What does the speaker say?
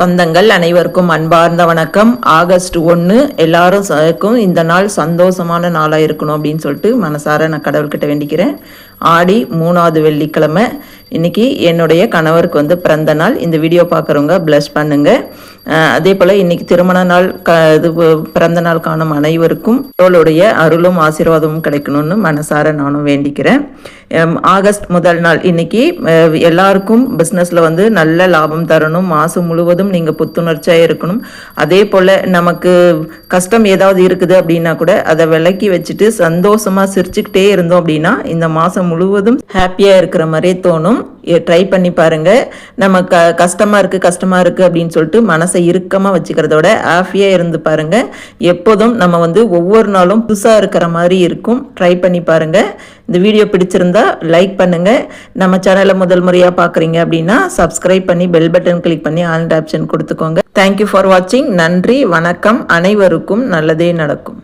சொந்தங்கள் அனைவருக்கும் அன்பார்ந்த வணக்கம். ஆகஸ்ட் ஒன்று எல்லாரும் ச- இந்த நாள் சந்தோஷமான நாளாக இருக்கணும் அப்படின்னு சொல்லிட்டு மனசார நான் கடவுள்கிட்ட வேண்டிக்கிறேன். ஆடி மூணாவது வெள்ளிக்கிழமை. இன்னைக்கு என்னுடைய கணவருக்கு வந்து பிறந்த நாள். இந்த வீடியோ பார்க்குறவங்க ப்ளஷ் பண்ணுங்கள் அதே போல் இன்னைக்கு திருமண நாள் க இது பிறந்த நாள் காணும் அனைவருக்கும் தோளுடைய அருளும் ஆசீர்வாதமும் கிடைக்கணும்னு மனசார நானும் வேண்டிக்கிறேன். ஆகஸ்ட் முதல் நாள் இன்னைக்கு எல்லாருக்கும் பிஸ்னஸில் வந்து நல்ல லாபம் தரணும். மாதம் முழுவதும் நீங்கள் புத்துணர்ச்சியாக இருக்கணும். அதே போல் நமக்கு கஷ்டம் ஏதாவது இருக்குது அப்படின்னா கூட அதை விலக்கி வச்சுட்டு சந்தோஷமாக சிரிச்சுக்கிட்டே இருந்தோம் அப்படின்னா இந்த மாதம் முழுவதும் ஹாப்பியாக இருக்கிற மாதிரியே தோணும். ட்ரை பண்ணி பாருங்க. நம்ம க கஷ்டமாக இருக்குது கஷ்டமாக இருக்குது அப்படின்னு சொல்லிட்டு மனசை இறுக்கமாக வச்சுக்கிறதோட ஹாப்பியாக இருந்து பாருங்க. எப்போதும் நம்ம வந்து ஒவ்வொரு நாளும் புதுசாக இருக்கிற மாதிரி இருக்கும். ட்ரை பண்ணி பாருங்கள் இந்த வீடியோ பிடிச்சிருந்தா லைக் பண்ணுங்கள் நம்ம சேனலை முதல் முறையாக பார்க்குறீங்க அப்படின்னா சப்ஸ்கிரைப் பண்ணி பெல் பட்டன் கிளிக் பண்ணி ஆல் ஆப்ஷன் கொடுத்துக்கோங்க. தேங்க்யூ ஃபார் வாட்சிங் நன்றி வணக்கம். அனைவருக்கும் நல்லதே நடக்கும்.